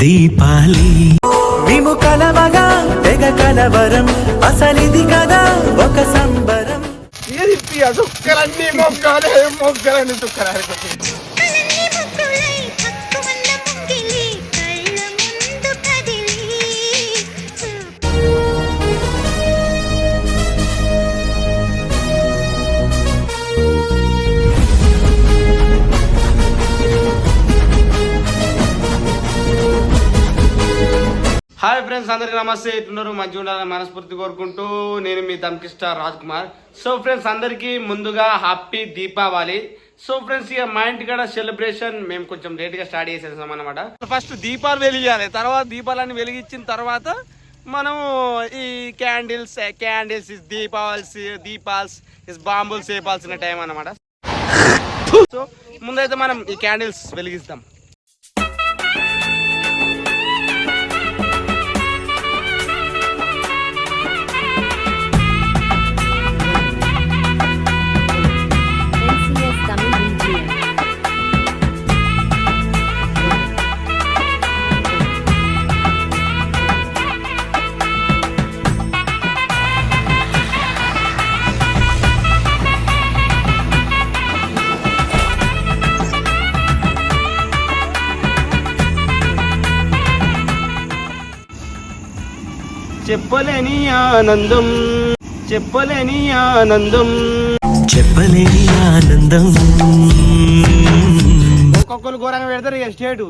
దీపాలి. మేము కలవగా తెగ కలవరం అసలిది కదా ఒక సంబరం. ఏది చుక్కలన్నీ మొక్కలే మొక్కలన్నీ చుక్కలు హాయ్ ఫ్రెండ్స్ అందరికీ నమస్తే. ఎట్లున్నారు? మంచిగా ఉండాలని మనస్ఫూర్తి కోరుకుంటూ నేను మీ ధమ్కిష్ట రాజ్ కుమార్ సో ఫ్రెండ్స్ అందరికీ ముందుగా హ్యాపీ దీపావళి. సో ఫ్రెండ్స్ ఇక మా ఇంటి కాడ సెలబ్రేషన్ మేము కొంచెం లేట్గా స్టార్ట్ చేసేసాం అనమాట ఫస్ట్ దీపాలు వెలిగించాలి తర్వాత దీపాలన్నీ వెలిగించిన తర్వాత మనం ఈ క్యాండిల్స్ క్యాండిల్స్ ఇస్ దీపావల్స్ దీపాల్స్ ఇస్ బాంబుల్స్ వేపాల్సిన టైం అన్నమాట. సో ముందైతే మనం ఈ క్యాండిల్స్ వెలిగిస్తాం. చెప్పలేని ఆనందం చెప్పలేని ఆనందం. చెప్పలేని ఆనందం. ఒక్కొక్కరు ఘోరంగా పెడతారు ఇక state.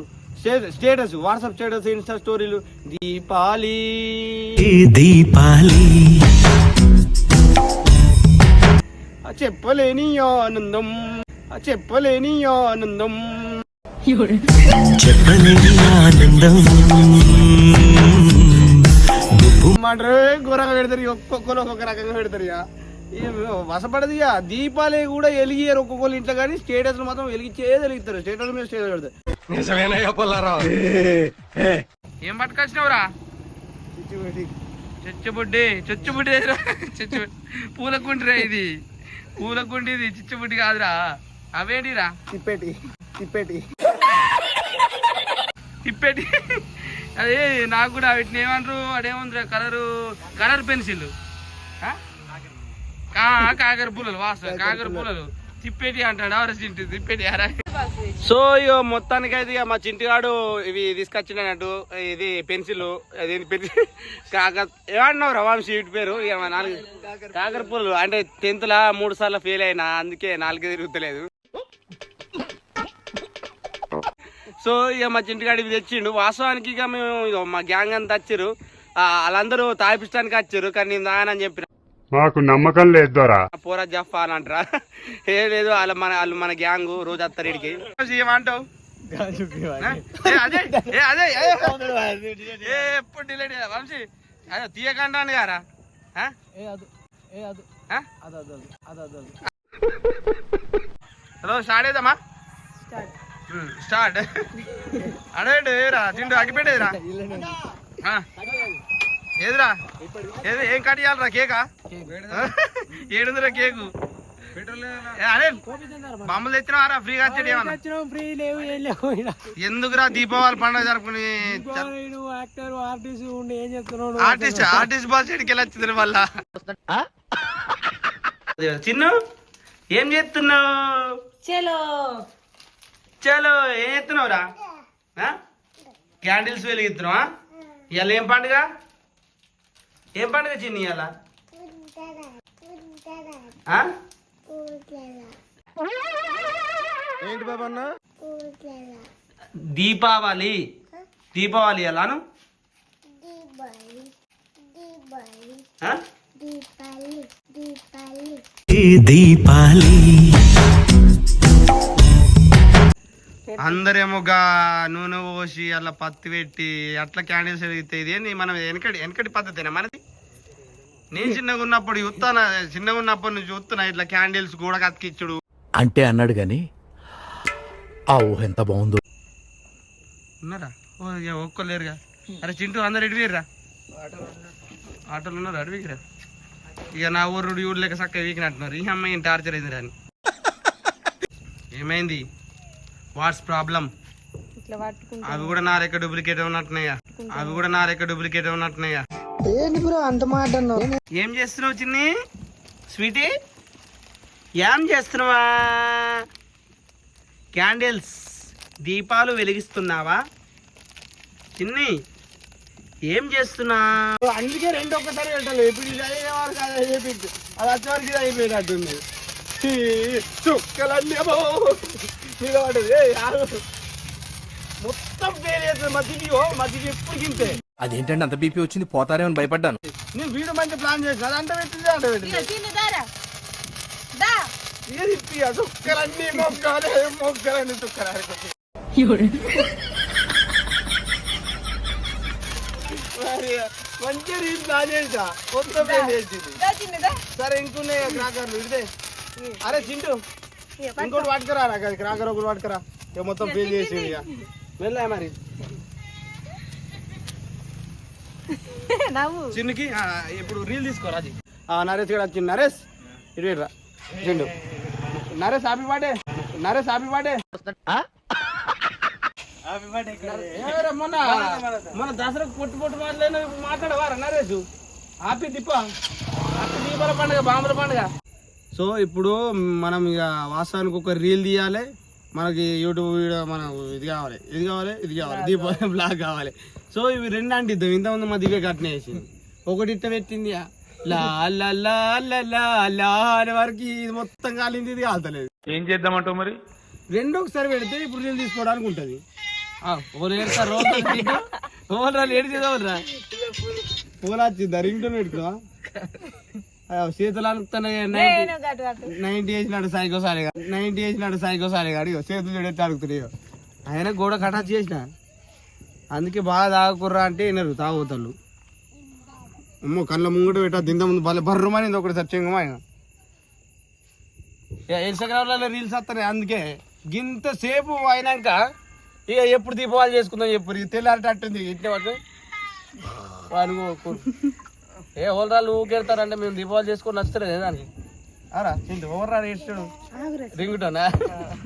Status WhatsApp status Insta స్టోరీలు. దీపాలి. దీపాలి. ఆ చెప్పలేని ఆనందం చెప్పలేని ఆనందం. చెప్పలేని ఆనందం. ఘోరంగా పెడతారు. ఒక్కొక్కరు ఒక్కొక్క రకంగా పెడతారు ఇక. ఏం వసపడదు ఇక దీపాలే కూడా వెలిగారు ఒక్కొక్కరు ఇంట్లో కానీ స్టేటస్ మాత్రం వెలిగించే వెలిగిస్తారు. స్టేటస్ మీద స్టేటస్ పెడతారు. ఏం పట్టుకొచ్చినావురా? చచ్చుబుడ్డి. చచ్చుబుడ్డి చచ్చు పూలకుండిరా ఇది. పూలకుండి ఇది చిచ్చుబుడ్డి కాదురా. అవేంటిరా? తిప్పేటి తిప్పేటి. తిప్పేటి. అదే నాకు కూడా వీటిని ఏమంటారు? అదేమంటారు కలరు కలర్ పెన్సిల్. కాకర పూలలు వాస కాకర పూలలు. తిప్పేటి అంటాడు ఎవరు చింటి తిప్పేటి సో ఇక మొత్తానికి అయితే ఇక మా చింటిగాడు ఇవి తీసుకొచ్చినట్టు ఇది పెన్సిల్ అది పెన్సిల్ కాక ఏమన్నావు రవాంశి ఇటు పేరు? ఇక మా నాలుగు కాకర పూలలు అంటే టెన్త్ లా మూడు సార్లు ఫెయిల్ అయినా అందుకే నాలుగే తిరుగుతలేదు. సో ఇక మా చింటిగాడు ఇవి తెచ్చిండు. వాస్తవానికి ఇక మేము మా గ్యాంగ్ అంతా వచ్చారు ఆ, వాళ్ళందరూ తాపిస్తానికి వచ్చారు కానీ నేను తాగనని చెప్పిన. మాకు నమ్మకం లేదు పోరా జఫా అని అంటారా? ఏ లేదు వాళ్ళ మన వాళ్ళు మన గ్యాంగ్ రోజు వస్తారు ఇడికి. ఏమంటావు? ఏ, అదే ఏ, అదే ఏ, ఏ, ఎప్పుడు డిలేట్ వంశీ అదే తీయకంటాను గారా? Hello start um, start. అడేడు ఏరా తిండు అగ్గిపెట్టేదిరా ఆ. ఏదిరా? ఏది ఏం కట్ చేయాలరా కేకా? ఏడుందిరా కేకు. అదే బొమ్మలు తెచ్చినావారా ఫ్రీగా ఏమన్నా. ఎందుకురా దీపావళి పండుగ జరుపుకుని ఆర్టిస్ట్ ఉండి ఏం చెప్తున్నావు ఆర్టిస్ట్ ఆర్టిస్ట్ బాస్ ఎడికి వెళ్ళొచ్చింది వల్ల చిన్ను ఏం చేస్తున్నావు? చలో. చలో ఏం చేస్తున్నావురా ఆ? క్యాండిల్స్ వెలిగిస్తున్నావా ఇవాళ ఏం పండుగ? ఏం పండుగ చిన్ని ఇవాళ? ఏంటి బాబా దీపావళి. దీపావళి ఎలాను ఆ? దీపాలి అందరేమో గా నూనె పోసి అట్లా పత్తి పెట్టి అట్లా క్యాండిల్స్ వెలిగితే ఇది ఏంది? మనం వెనకటి వెనకటి పద్ధతేనా మనది? నేను చిన్నగా ఉన్నప్పుడు చూస్తానా చిన్నగా ఉన్నప్పటి నుంచి చూస్తున్నా ఇట్లా క్యాండిల్స్ కూడా కతికిచ్చుడు. అంటే అన్నాడు గాని ఆ ఊహ ఎంత బాగుందో. ఉన్నారా? ఓ ఒక్కలేరుగా అరే చింటూ అందరు ఎడివిరా ఆటోలు ఉన్నారు? అడివికిరా ఇక నా ఊరు ఊరు లెక్క చక్క వీకినట్టున్నారు. ఈ అమ్మాయి టార్చర్ అయింది రాని ఏమైంది? What's problem? అవి కూడా నా రెక్క డూప్లికేట్ ఉన్నట్టున్నాయా? అవి కూడా నా రెక్క డూప్లికేట్ ఉన్నట్టున్నాయా? ఏంటి బ్రో అంత మాట ఏం చేస్తున్నావు చిన్ని? స్వీటీ? ఏం చేస్తున్నావా? క్యాండిల్స్ దీపాలు వెలిగిస్తున్నావా? చిన్ని ఏం చేస్తున్నా? అందుకే రెండు ఒక్కసారి పెట్టాలి ఇది అయ్యేవారు కాదు అది వచ్చేవారికి ఇది అయిపోయినట్టుంది. చుక్కలన్నీ మీద పడ్డది. మొత్తం మధ్యకి ఓ మధ్యకి ఎప్పుడు గింతే అదేంటండి అంత బీపీ వచ్చింది? పోతారేమని భయపడ్డాను. నేను వీడు మంచి ప్లాన్ చేసిన అంట పెట్టింది అంట పెట్టింది. చుక్కలన్నీ మొక్కలే మొక్కలన్నీ చుక్కలు మరి మంచి ప్లాన్ చేసా కొత్త ప్లాన్ చేసింది. సరే ఇంకున్నాయి క్రాకర్లు ఇదే అరే చింటూ ఇంకోటి పట్టుకురా నాకు అది క్రాకర్ ఒకటి పట్టుకురా. ఇక మొత్తం ఫెయిల్ చేసి ఇక వెళ్ళా మరి. చిన్నుకి ఆ, ఇప్పుడు రీల్ తీసుకోరా అది ఆ, నరేష్ కూడా వచ్చింది నరేష్ ఇటు ఇటురా చిండు Naresh happy birthday Naresh happy birthday మొన్న మన దసరాకు పొట్టు పొట్టు మాట్లాడిన మాట్లాడవారా నరేష్? హ్యాపీ దీప హ్యాపీ దీపాల పండుగ బాంబుల పండుగ. సో ఇప్పుడు మనం ఇక వాస్తవానికి ఒక రీల్ తీయాలి. మనకి యూట్యూబ్ వీడియో మన ఇది కావాలి ఇది కావాలి ఇది కావాలి దీప బ్లాగ్ కావాలి. సో ఇవి రెండు అంటిద్దాం. ఇంతకుముందు మా దివ్య కట్న వేసింది ఒకటి ఇట్ట పెట్టింది లా లా లా లా లా లా అనే వరకు ఇది మొత్తం కాలింది ఇది కాలుతలేదు. ఏం చేద్దామంటావు మరి? రెండు ఒకసారి పెడితే ఇప్పుడు రీల్ తీసుకోవడానికి ఉంటుంది. ఫోన్ వచ్చిందా రింగ్ టోన్ పెట్టుకో చేతులు నైన్టీ వేసినాడు సైకో సారిగా నైన్టీ వేసినాడు సైకో సారిగా అడిగో చేతులు చూడైతే అడుగుతున్నాయో ఆయన గోడ కటాచ్ చేసిన. అందుకే బాగా తాగుకుర్రా అంటే వినరు తాగుతాళ్ళు. అమ్మో కళ్ళ ముంగట పెట్టా దింద ముందు భలే బర్రమని ఒకటి సత్యంగా ఇన్స్టాగ్రామ్లలో రీల్స్ వస్తాయి అందుకే గింత సేపు అయినాక ఇక ఎప్పుడు దీపావళి చేసుకుందాం ఎప్పుడు ఇక తెల్లారటట్టుంది ఇంటి వాడు ఏ ఓలరాలు ఊకెడతారంటే మేము దీపావళి చేసుకొని నచ్చలేదు దానికి? అరా రింగ్ టోనా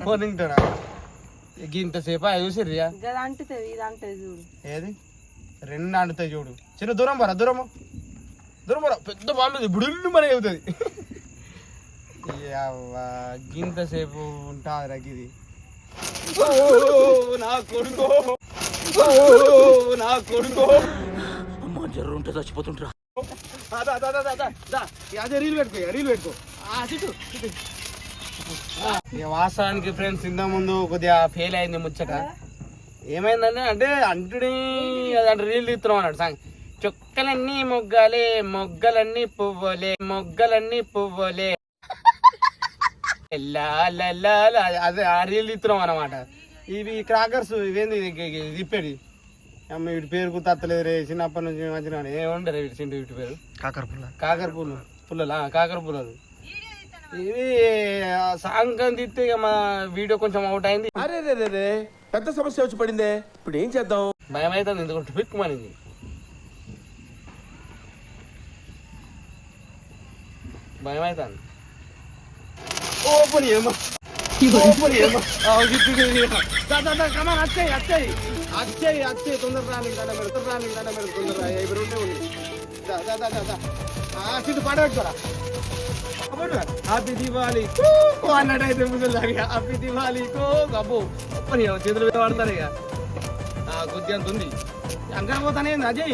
ఫోన్ రింగ్ టోనా గింత సేపు అవి ఏది? రెండు అంటుతాయి చూడు. చిన్న దూరం పరా దూరం దూరం పరా పెద్ద బాగుంది బుడుల్లు మన అవుతుంది. గింత సేపు ఉంటాదిరా ఇది ఓ, నా కొడుకో. ఓ, నా కొడుకో. అమ్మా జర్రు ఉంటే చచ్చిపోతుంటరా అదే రీల్ పెట్టుకో రీల్ పెట్టుకో వాస్తవానికి ఫ్రెండ్స్ ఇంత ముందు కొద్దిగా ఫెయిల్ అయింది ముచ్చట ఏమైందంటే అంటే అంటుడి అంటే రీల్ తీస్తున్నాం అన్నాడు సాంగ్ చుక్కలన్నీ మొగ్గలే మొగ్గలన్నీ పువ్వులే మొగ్గలన్నీ పువ్వులే అదే ఆ రీల్ తీస్తున్నాం అన్నమాట ఇవి క్రాకర్స్ ఇవేంది తిప్పేది అమ్మ వీటి పేరు గుర్తలేదు రే చిన్నప్పటి నుంచి మంచిగా ఏముంటారు వీటి చింటి వీటి పేరు కాకర పుల్ల కాకర పూలు పుల్లలా? కాకర పుల్లలు ఇది సాంగ్ అని తిస్తే ఇక మా వీడియో కొంచెం అవుట్ అయింది. అరే రే రే రే పెద్ద సమస్య వచ్చి పడిందే. ఇప్పుడు ఏం చేద్దాం? భయం అవుతుంది ఎందుకంటే పిక్కుమనింది భయం అవుతుంది ఓపెన్ ఏమో. ఓపెన్ ఏమో అచ్చాయి వచ్చాయి తొందర రాని దండ పెడు తొందర రాని దండ పెడు తొందర రా ఇవి రెండే ఉంది సీటు పడబెట్టుకోరా హ్యాపీ దివాళీ కో అన్నట్టు అయితే హ్యాపీ దివాళీ కో అబ్బో పని చేతులు మీద పడతారు ఇక ఆ, కొద్ది అంత ఉంది అంకర పోతానే అజయ్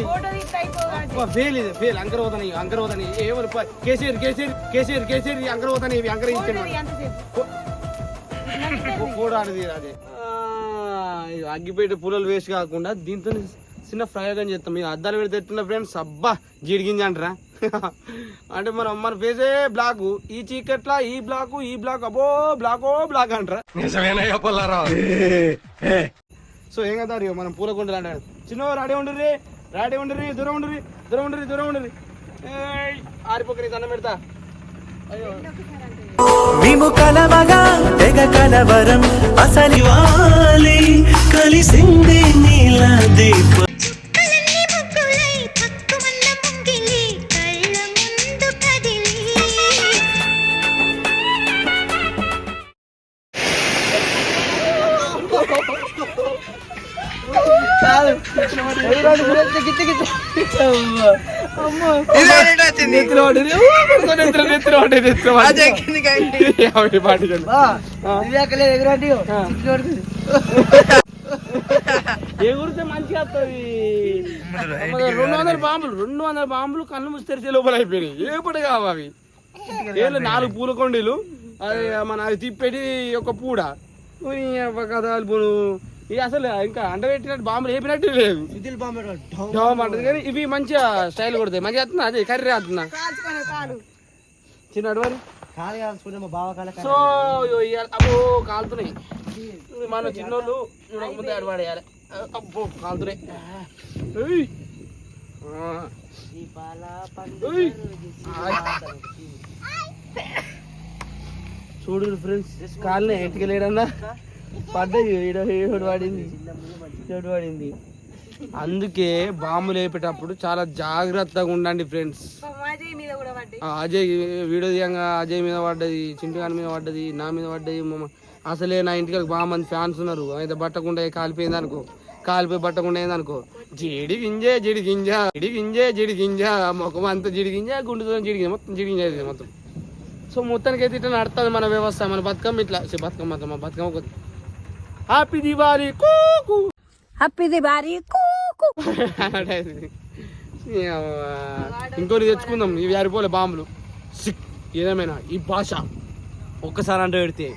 ఫెయిల్ ఇది ఫెయిల్ అంకర పోతాయి అంకర పోతాయి ఏమని ప- కేసీఆర్ కేసీఆర్ కేసీఆర్ కేసీఆర్ అంకర పోతాయి ఇవి అంకర ఇచ్చాను అదే. అగ్గిపెట్టి పూలలు వేస్ట్ కాకుండా దీంతో చిన్న ప్రయోగం చేస్తాం. మీరు అద్దాలు పెడితే ఎట్టిన ఫ్రెండ్స్ అబ్బా జీడిగింజ అంటారా? అంటే మనం మన ఫేసే బ్లాక్ ఈ చీకట్ల ఈ బ్లాక్ ఈ బ్లాక్ అబ్బో బ్లాకో బ్లాక్ అంటారా? సో ఏం కదా మనం పూల కొండలు అంటాడు చిన్న రాడే ఉండరు రాడే ఉండరు దూరం ఉండరు దూరం ఉండరు దూరం ఉండరు ఆరిపోకరి దండం పెడతా. అయ్యో. మేము కలవగా తెగ కలవరం అసలి పడ్డది. ఎవరి పాట ఇది? ఎగురితే మంచిగా వస్తుంది రెండు వందల బాంబులు రెండు వందల బాంబులు కళ్ళు మూసి తెరిచే లోపల అయిపోయినాయి. ఏపటి కావు అవి? ఏళ్ళు నాలుగు పూల కొండీలు అది మన అది తిప్పేటి ఒక పూడ. కథలు ఇవి అసలు ఇంకా అండబెట్టినట్టు బాంబులు వేపినట్టు లేదు అంటది కానీ ఇవి మంచిగా స్టైల్ కొడతాయి. మంచిగా వస్తుందా అదే కర్రీ కాలు ఇగో ఇయ్యాల- అబ్బో కాలుతున్నాయి. మన చిన్నోళ్ళు అడవాడేయాలి అబ్బో కాలుతున్నాయి. చూడు ఫ్రెండ్స్ కాలనే ఎట్టుకెళ్ళాడన్నా పడ్డది ఈడ ఏడు పడింది ఏడు పడింది అందుకే బాంబులు వేపేటప్పుడు చాలా జాగ్రత్తగా ఉండండి ఫ్రెండ్స్. మాజీ మీద కూడా పడ్డాయి. ఆ అజయ్ వీడియో తీయంగా అజయ్ మీద పడ్డది చింటు గారి మీద పడ్డది నా మీద పడ్డది అసలే నా ఇంటికి బాగా మంది ఫ్యాన్స్ ఉన్నారు. అయితే బట్టకుండా కాలిపోయింది అనుకో కాలిపోయి బట్టకుండా అయింది అనుకో జీడి గింజే జిడి గింజ జిడి గింజే జిడి గింజ ముఖం అంతా జిడి గింజ గుండెతో జిడి గింజ మొత్తం జిడి గింజ మొత్తం. సో మొత్తానికి అయితే ఇట్లా నడుస్తుంది మన వ్యవస్థ మన బతుకమ్మ ఇట్లా. బతుకమ్మ బతుకమ్మ హ్యాపీ దివాళీ కూకు భారీ ఇంకోటి తెచ్చుకుందాం. ఇవి అరిపోలే బాంబులు. సిక్ ఏదేమైనా ఈ భాష. ఒక్కసారి అంటే పెడితే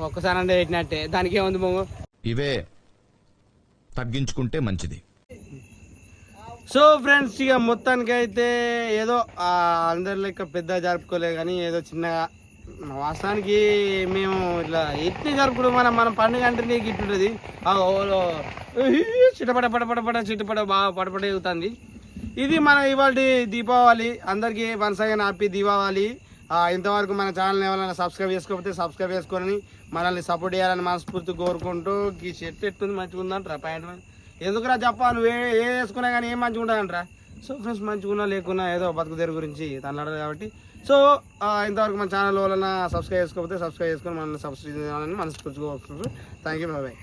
ఒక్కసారి అంటే పెట్టినట్టే దానికి ఏముంది బాబు? ఇవే తగ్గించుకుంటే మంచిది. సో ఫ్రెండ్స్ ఇక మొత్తానికి అయితే ఏదో ఆ, అందరి లెక్క పెద్ద జరుపుకోలే కానీ ఏదో చిన్నగా వాస్తవానికి మేము ఇట్లా ఎట్ని జరుపుకుంటాం మనం మన పండుగ అంటే నీకు ఇట్లుంటుంది ఆ ఓలో చిటపట చిటపట బాగా పడపడ అవుతుంది ఇది మన ఇవాళ దీపావళి. అందరికీ మనసాగా అగైన్ హ్యాపీ దీపావళి. ఇంతవరకు మన ఛానల్ ఎవరైనా సబ్స్క్రైబ్ చేసుకోకపోతే సబ్స్క్రైబ్ చేసుకొని మనల్ని సపోర్ట్ చేయాలని మనస్ఫూర్తి కోరుకుంటూ ఈ షర్ట్ ఎట్టుంది మంచిగా ఉందంటారా? ప్యాంట్ ఎందుకురా చెప్పా నువ్వు ఏ ఏ వేసుకున్నా కానీ ఏం మంచిగా ఉండదంటరా సో ఫ్రెండ్స్ మంచిగా ఉన్నా లేకున్నా ఏదో బతుకు గురించి తనలాడదు కాబట్టి సో ఇంతవరకు మన ఛానల్ వలన సబ్స్క్రైబ్ చేసుకోకపోతే సబ్స్క్రైబ్ చేసుకొని మనం సబ్స్క్రైబ్ చేయాలని మనసు పుచ్చుకోవచ్చు థ్యాంక్ యూ బాయ్